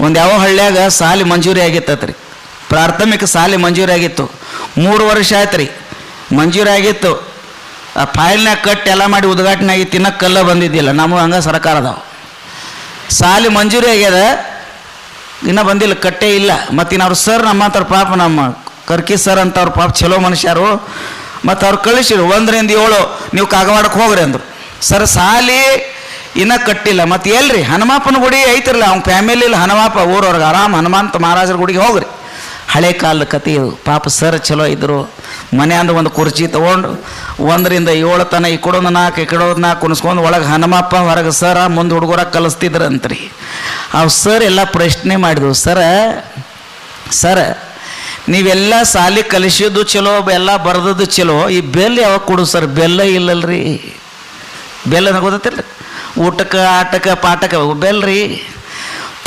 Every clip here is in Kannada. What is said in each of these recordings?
ಒಂದು ಯಾವ ಹಳ್ಳಿಯಾಗ ಸಾಲಿ ಮಂಜೂರಿ ಆಗಿತ್ತತ್ರಿ? ಪ್ರಾಥಮಿಕ ಸಾಲಿ ಮಂಜೂರಿ ಆಗಿತ್ತು. ಮೂರು ವರ್ಷ ಆಯ್ತು ರೀ ಮಂಜೂರಿ ಆಗಿತ್ತು. ಆ ಫೈಲ್ನಾಗ ಕಟ್ಟಿ ಎಲ್ಲ ಮಾಡಿ ಉದ್ಘಾಟನೆ ಆಗಿ ತಿನ್ನಕ್ಕೆ ಕಲ್ಲ ಬಂದಿದ್ದಿಲ್ಲ. ನಮಗೆ ಹಂಗೆ ಸರ್ಕಾರ ಅದಾವ. ಸಾಲಿ ಮಂಜೂರಿ ಆಗ್ಯದ. ಇನ್ನೂ ಬಂದಿಲ್ಲ, ಕಟ್ಟೇ ಇಲ್ಲ. ಮತ್ತು ಇನ್ನು ಸರ್ ನಮ್ಮ ಪಾಪ ನಮ್ಮ ಕರ್ಕಿ ಸರ್ ಅಂತ ಅವ್ರ ಪಾಪ ಚಲೋ ಮನುಷ್ಯರು. ಮತ್ತು ಅವ್ರು ಕಳಿಸಿರು, ಒಂದರಿಂದ ಏಳು, ನೀವು ಕಾಗವಾಡಕ್ಕೆ ಹೋಗ್ರಿ ಅಂದರು. ಸರ್, ಸಾಲಿ ಇನ್ನೂ ಕಟ್ಟಿಲ್ಲ. ಮತ್ತು ಎಲ್ರಿ ಹನುಮಪ್ಪನ ಗುಡಿ ಐತಿರಲ್ಲ, ಅವ್ನ ಫ್ಯಾಮಿಲಿಲಿ ಹನುಮಾಪ ಊರವ್ರಿಗೆ ಆರಾಮ್, ಹನುಮಂತ ಮಹಾರಾಜರ ಗುಡಿಗೆ ಹೋಗ್ರಿ. ಹಳೆ ಕಾಲದ ಕತೆ ಇದು. ಪಾಪ ಸರ್ ಚಲೋ ಇದ್ದರು ಮನೆ ಅಂದ್ರೆ ಒಂದು ಕುರ್ಚಿ ತೊಗೊಂಡು ಒಂದರಿಂದ ಏಳು ತನ ಈ ಕಡೊಂದು ನಾಲ್ಕು, ಈ ಕಡೊಂದು ನಾಲ್ಕು ಕುಣಿಸ್ಕೊಂಡು ಒಳಗೆ ಹನುಮಪ್ಪ, ಹೊರಗೆ ಸರ, ಮುಂದೆ ಹುಡುಗರ ಕಲಿಸ್ತಿದ್ರಂತ್ರಿ. ಅವು ಸರ್ ಎಲ್ಲ ಪ್ರಶ್ನೆ ಮಾಡಿದ್ರು. ಸರ ಸರ, ನೀವೆಲ್ಲ ಸಾಲಿ ಕಲಿಸಿದ್ದು ಚಲೋ, ಎಲ್ಲ ಬರೆದದ್ದು ಚಲೋ, ಈ ಬೆಲ್ಲ ಯಾವಾಗ ಕೊಡು ಸರ್? ಬೆಲ್ಲ ಇಲ್ಲಲ್ರಿ. ಬೆಲ್ಲ ಗೊತ್ತಿಲ್ಲ ಊಟಕ್ಕೆ, ಆಟಕ್ಕೆ, ಪಾಠಕ್ಕೆ ಬೆಲ್ರಿ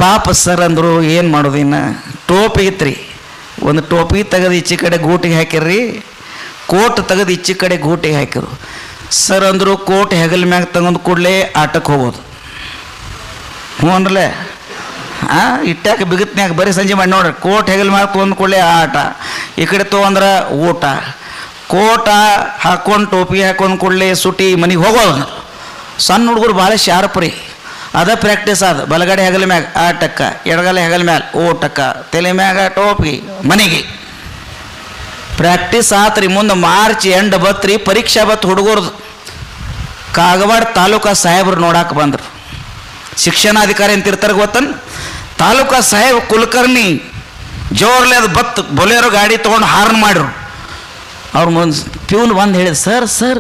ಪಾಪ ಸರ್ ಅಂದರು ಏನು ಮಾಡೋದು ಇನ್ನು? ಟೋಪಿ ಇತ್ರಿ ಒಂದು ಟೋಪಿ ತೆಗೆದು ಈಚೆ ಕಡೆ ಗೂಟಿಗೆ ಹಾಕಿರ್ರಿ. ಕೋಟ್ ತೆಗೆದು ಈಚೆ ಕಡೆ ಗೂಟಿಗೆ ಹಾಕಿರು. ಸರ್ ಅಂದರು ಕೋಟ್ ಹೆಗಲ್ ಮ್ಯಾಗ ತಗೊಂಡು ಕೂಡಲೇ ಆಟಕ್ಕೆ ಹೋಗೋದು. ಹ್ಞೂ ಅನ್ರಲ್ಲೇ ಹಾಂ ಇಟ್ಟಾಕ ಬಿಗತ್ನ್ಯಾಗ ಬರೀ ಸಂಜೆ ಮಾಡಿ ನೋಡ್ರಿ. ಕೋಟ್ ಹೆಗಲ್ ಮ್ಯಾಗ ತೊಗೊಂಡು ಕೂಡಲೇ ಆಟ. ಈ ಕಡೆ ತೊಗೊಂಡ್ರೆ ಊಟ. ಕೋಟ ಹಾಕೊಂಡು ಟೋಪಿ ಹಾಕೊಂಡು ಕೂಡಲೇ ಸುಟಿ ಮನೆಗೆ ಹೋಗೋದು. ಸಣ್ಣ ಹುಡುಗರು ಭಾಳ ಶಾರ್ಪ್ ರೀ. ಅದ ಪ್ರಾಕ್ಟೀಸ್ ಅದು ಬಲಗಡೆ ಹೆಗಲ ಮ್ಯಾಗ ಆಟಕ್ಕ, ಎಡಗಲೆ ಹೆಗಲ ಮ್ಯಾಲ ಊಟಕ್ಕ ತಲೆ ಮ್ಯಾಗ ಟೋಪಿ, ಮನೆಗೆ. ಪ್ರಾಕ್ಟೀಸ್ ಆತ್ರಿ. ಮುಂದೆ ಮಾರ್ಚ್ ಎಂಡ್ ಬತ್ರಿ ಪರೀಕ್ಷಾ ಬತ್ತು ಹುಡುಗರ್ದು. ಕಾಗವಾಡ ತಾಲೂಕಾ ಸಾಹೇಬ್ರು ನೋಡಕ್ಕೆ ಬಂದರು. ಶಿಕ್ಷಣಾಧಿಕಾರಿ ಅಂತ ಇರ್ತಾರೆ ಗೊತ್ತನ್? ತಾಲೂಕಾ ಸಾಹೇಬ್ ಕುಲಕರ್ಣಿ ಜೋರ್ಲೆ ಅದು ಬತ್ತು ಬೊಲೇರೋ ಗಾಡಿ ತೊಗೊಂಡು ಹಾರ್ನ್ ಮಾಡ್ರು. ಅವ್ರು ಮುಂದೆ ಪ್ಯೂನ್ ಬಂದು ಹೇಳಿದ, sir sir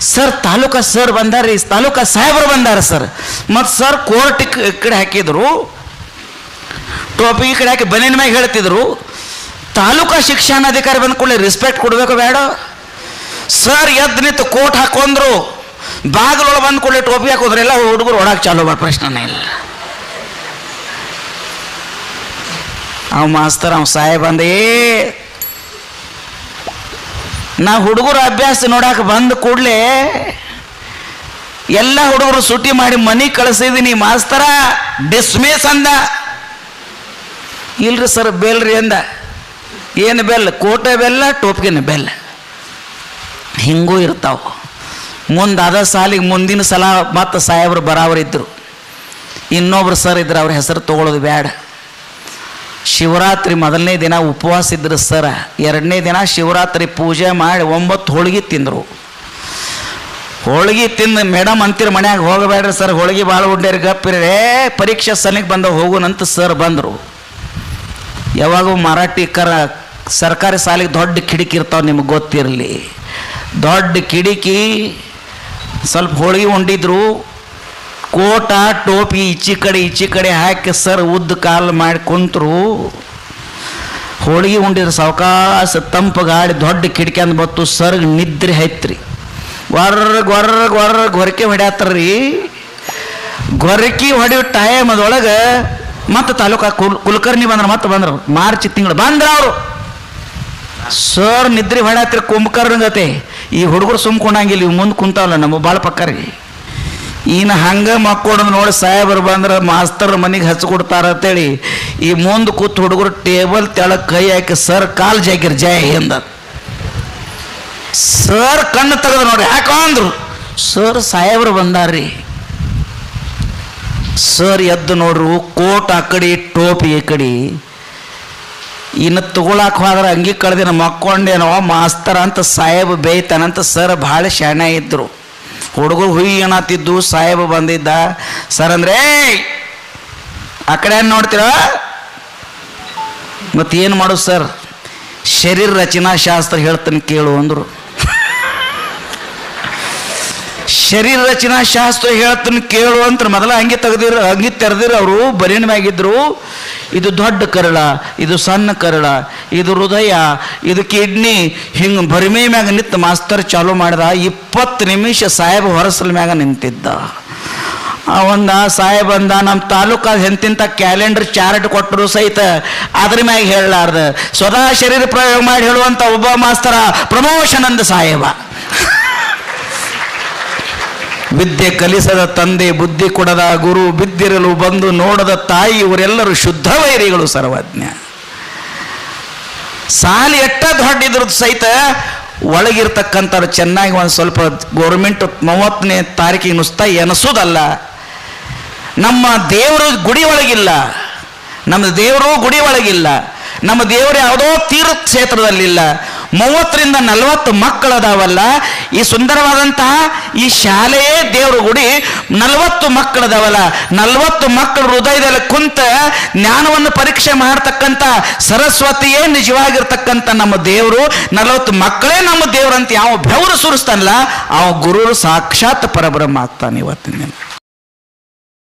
sir, taluka sir ಬಂದಾರಿ taluka ಸಾಹೇಬರು ಬಂದಾರ ಸರ್. ಮತ್ತು ಸರ್ ಕೋರ್ಟ್ ಕಡೆ ಹಾಕಿದರು. ಟೋಪಿ ಈ ಕಡೆ ಹಾಕಿ ಬನಿನ ಮ್ಯಾಗ ಹೇಳ್ತಿದ್ರು. ತಾಲೂಕಾ ಶಿಕ್ಷಣಾಧಿಕಾರಿ ಬಂದ ಕೂಡಲೇ ರೆಸ್ಪೆಕ್ಟ್ ಕೊಡಬೇಕು ಬೇಡ. ಸರ್ ಎದ್ದು ನಿಂತು ಕೋರ್ಟ್ ಹಾಕೊಂಡ್ರು ಬಾಗಿಲೊಳಗೆ ಬಂದ ಕೂಡಲೇ ಟೋಪಿ ಹಾಕೋದ್ರೆ. ಎಲ್ಲ ಹುಡುಗರು ಒಳಗೆ ಚಾಲು ಮಾಡಿ ಪ್ರಶ್ನೆ ಇಲ್ಲ. ಅವ ಮಾಸ್ತರ್, ಅವ ಸಾಹೇಬ್ ಅಂದೇ ನಾ ಹುಡುಗರು ಅಭ್ಯಾಸ ನೋಡಕ್ಕೆ ಬಂದ ಕೂಡಲೇ ಎಲ್ಲ ಹುಡುಗರು ಸುಟಿ ಮಾಡಿ ಮನೆಗೆ ಕಳಿಸಿದ್ದೀನಿ ಮಾಸ್ತರ ಡಿಸ್ಮಿಸ್ ಅಂದ. ಇಲ್ರಿ ಸರ್, ಬೇಲ್ರಿ ಅಂದ. ಏನು ಬೆಲ್ಲ ಕೋಟೆ ಬೆಲ್ಲ ಟೋಪ್ಗಿನ ಬೆಲ್ಲ. ಹಿಂಗೂ ಇರ್ತಾವೆ. ಮುಂದೆ ಅದ ಸಾಲಿಗೆ ಮುಂದಿನ ಸಲ ಮತ್ತೆ ಸಾಹೇಬ್ರು ಬರಾವ್ರು ಇದ್ದರು ಇನ್ನೊಬ್ರು ಸರ್ ಇದ್ರೆ ಅವ್ರ ಹೆಸರು ತೊಗೊಳೋದು ಬೇಡ ಶಿವರಾತ್ರಿ ಮೊದಲನೇ ದಿನ ಉಪವಾಸ ಇದ್ರು ಸರ, ಎರಡನೇ ದಿನ ಶಿವರಾತ್ರಿ ಪೂಜೆ ಮಾಡಿ ಒಂಬತ್ತು ಹೋಳಿಗೆ ತಿಂದರು. ಹೋಳಿಗೆ ತಿಂದು ಮೇಡಮ್ ಅಂತೀರ ಮನ್ಯಾಗ ಹೋಗಬೇಡ್ರಿ ಸರ್, ಹೋಳಿಗೆ ಭಾಳ ಉಂಡೇರಿ ಗಪ್ಪಿರಿ ಏ, ಪರೀಕ್ಷೆ ಸನಿಗೆ ಬಂದ ಹೋಗುನಂತ ಸರ್ ಬಂದರು. ಯಾವಾಗೂ ಮರಾಠಿ ಕರ, ಸರ್ಕಾರಿ ಸಾಲಿಗೆ ದೊಡ್ಡ ಕಿಡಿಕಿ ಇರ್ತಾವೆ ನಿಮಗೆ ಗೊತ್ತಿರಲಿ. ದೊಡ್ಡ ಕಿಡಿಕಿ, ಸ್ವಲ್ಪ ಹೋಳಿಗೆ ಉಂಡಿದ್ರು. ಕೋಟ, ಟೋಪಿ ಈಚಿ ಕಡೆ ಈಚಿ ಕಡೆ ಹಾಕಿ ಸರ್ ಉದ್ದ ಕಾಲು ಮಾಡಿ ಕುಂತರು. ಹೋಳಿಗೆ ಉಂಡಿದ್ರೆ ಸಾವಕಾಶ ತಂಪು ಗಾಡಿ ದೊಡ್ಡ ಕಿಟಕಿ ಬತ್ತು ಸರ್ ನಿದ್ರೆ ಹೈತ್ರಿ. ಗೊರ್ರ ಗೊರ್ರ ಗೊರ್ರ ಗೊರಕೆ ಹೊಡ್ಯಾತ್ರಿ. ಗೊರಕಿ ಹೊಡೆಯೋ ಟೈಮ್ ಅದೊಳಗೆ ಮತ್ತೆ ತಾಲೂಕಾ ಕುಲ್, ಕುಲಕರ್ಣಿ ಬಂದ್ರೆ ಮತ್ತೆ ಬಂದ್ರು ಮಾರ್ಚ್ ತಿಂಗಳು ಬಂದ್ರ ಅವರು. ಸರ್ ನಿದ್ರೆ ಹೊಡ್ಯಾತ್ರಿ ಕುಂಭಕರ್ಣಗತೆ. ಈ ಹುಡುಗರು ಸುಮ್ಕೊಂಡಂಗಿಲ್ಲ, ಇವು ಮುಂದೆ ಕುಂತಾವಲ್ಲ ನಮ್ಮ ಭಾಳ ಪಕ್ಕರಿ ಇನ್ನು ಹಂಗೆ ಮಕ್ಕಳು ನೋಡಿ ಸಾಹೇಬರು ಬಂದ್ರೆ ಮಾಸ್ತರ್ ಮನೆಗೆ ಹಚ್ಕೊಡ್ತಾರ ಅಂತೇಳಿ ಈ ಮುಂದೆ ಕೂತ್ ಹುಡುಗರು ಟೇಬಲ್ ತೆಳಗ್ ಕೈ ಹಾಕಿ, ಸರ್, ಕಾಲು ಜಾಕಿರ್ ಜಯ ಎಂದ ಸರ್, ಕಣ್ಣು ತೆಗೆದು ನೋಡಿ ಯಾಕೋ ಅಂದ್ರು? ಸರ್, ಸಾಹೇಬ್ರು ಬಂದಾರ್ರಿ. ಸರ್, ಎದ್ದು ನೋಡ್ರು, ಕೋಟ್ ಆ ಕಡೆ, ಟೋಪಿ ಈ ಕಡೆ. ಇನ್ನು ತಗೊಳಕ್ ಹೋದ್ರೆ ಅಂಗಿ ಕಳೆದಿನ ಮಕ್ಕೊಂಡೇನೋ ಮಾಸ್ತರ್ ಅಂತ ಸಾಹೇಬ್ ಬೇಯ್ತಾನಂತ ಸರ್ ಭಾಳ ಶಾಣೆ ಇದ್ರು ಹುಡುಗರು ಹುಯಿ ಏನತ್ತಿದ್ದು ಸಾಹೇಬ ಬಂದಿದ್ದ. ಸರ್ ಅಂದ್ರೆ, "ಏಯ್! ಆ ಕಡೆ ಏನು ನೋಡ್ತೀರ? ಮತ್ತೇನು ಮಾಡು ಸರ್? ಶರೀರ ರಚನಾ ಶಾಸ್ತ್ರ ಹೇಳ್ತಾನೆ ಕೇಳು, ಅಂದರು. ಶರೀರ ರಚನಾ ಶಾಸ್ತ್ರ ಹೇಳ್ತನ ಕೇಳು ಅಂತ ಮೊದಲ ಹಂಗೆ ತೆಗೆದಿರ ಹಂಗೆ ತೆರೆದಿರ ಅವರು ಬರೀನ ಮ್ಯಾಗಿದ್ರು. ಇದು ದೊಡ್ಡ ಕರಳ, ಇದು ಸಣ್ಣ ಕರಳ, ಇದು ಹೃದಯ, ಇದು ಕಿಡ್ನಿ. ಹಿಂಗೆ ಬರಿಮೆ ಮ್ಯಾಗ ನಿಂತು ಮಾಸ್ತರ್ ಚಾಲೂ ಮಾಡಿದ ಇಪ್ಪತ್ತು ನಿಮಿಷ ಸಾಹೇಬ್ ಹೊರಸಲ ಮ್ಯಾಗ ನಿಂತಿದ್ದ. ಅವಂದ ಸಾಹೇಬ್ ಅಂದ ನಮ್ಮ ತಾಲೂಕಾದ ಎಂತಿಂತ ಕ್ಯಾಲೆಂಡರ್ ಚಾರ್ಟ್ ಕೊಟ್ಟರು ಸಹಿತ ಅದ್ರ ಮ್ಯಾಗ ಹೇಳಲಾರ್ದ. ಸ್ವತಃ ಶರೀರ ಪ್ರಯೋಗ ಮಾಡಿ ಹೇಳುವಂಥ ಒಬ್ಬ ಮಾಸ್ತರ ಪ್ರಮೋಷನ್ ಅಂದ ಸಾಹೇಬ. ವಿದ್ಯೆ ಕಲಿಸದ ತಂದೆ, ಬುದ್ಧಿ ಕೊಡದ ಗುರು, ಬಿದ್ದಿರಲು ಬಂದು ನೋಡದ ತಾಯಿ, ಇವರೆಲ್ಲರೂ ಶುದ್ಧ ವೈರಿಗಳು ಸರ್ವಜ್ಞ. ಸಾಲಿ ಎಟ್ಟ ದೊಡ್ಡಿದ್ರು ಸಹಿತ ಒಳಗಿರ್ತಕ್ಕಂಥವ್ರು ಚೆನ್ನಾಗಿ ಒಂದು ಸ್ವಲ್ಪ ಗೌರ್ಮೆಂಟ್ ಮೂವತ್ತನೇ ತಾರೀಕಿಗೆ ನುಸ್ತಾ ಎನಿಸೋದಲ್ಲ. ನಮ್ಮ ದೇವರು ಗುಡಿ ಒಳಗಿಲ್ಲ. ನಮ್ಮ ದೇವರು ಗುಡಿ ಒಳಗಿಲ್ಲ. ನಮ್ಮ ದೇವರು ಯಾವುದೋ ತೀರ್ಥ ಕ್ಷೇತ್ರದಲ್ಲಿಲ್ಲ ಮೂವತ್ತರಿಂದ ನಲವತ್ತು ಮಕ್ಕಳದಾವಲ್ಲ? ಈ ಸುಂದರವಾದಂತಹ ಈ ಶಾಲೆಯೇ ದೇವರು ಗುಡಿ ನಲವತ್ತು ಮಕ್ಕಳದಾವಲ್ಲ? ನಲವತ್ತು ಮಕ್ಕಳು ಹೃದಯದಲ್ಲಿ ಕುಂತ ಜ್ಞಾನವನ್ನು ಪರೀಕ್ಷೆ ಮಾಡ್ತಕ್ಕಂಥ ಸರಸ್ವತಿಯೇ ನಿಜವಾಗಿರ್ತಕ್ಕಂಥ ನಮ್ಮ ದೇವರು. ನಲವತ್ತು ಮಕ್ಕಳೇ ನಮ್ಮ ದೇವ್ರಂತ ಯಾವ ಬೆವರು ಸುರಿಸ್ತಾನಲ್ಲ ಅವ ಗುರು ಸಾಕ್ಷಾತ್ ಪರಬ್ರಹ್ಮ ಆಗ್ತಾನೆ ಇವತ್ತಿನ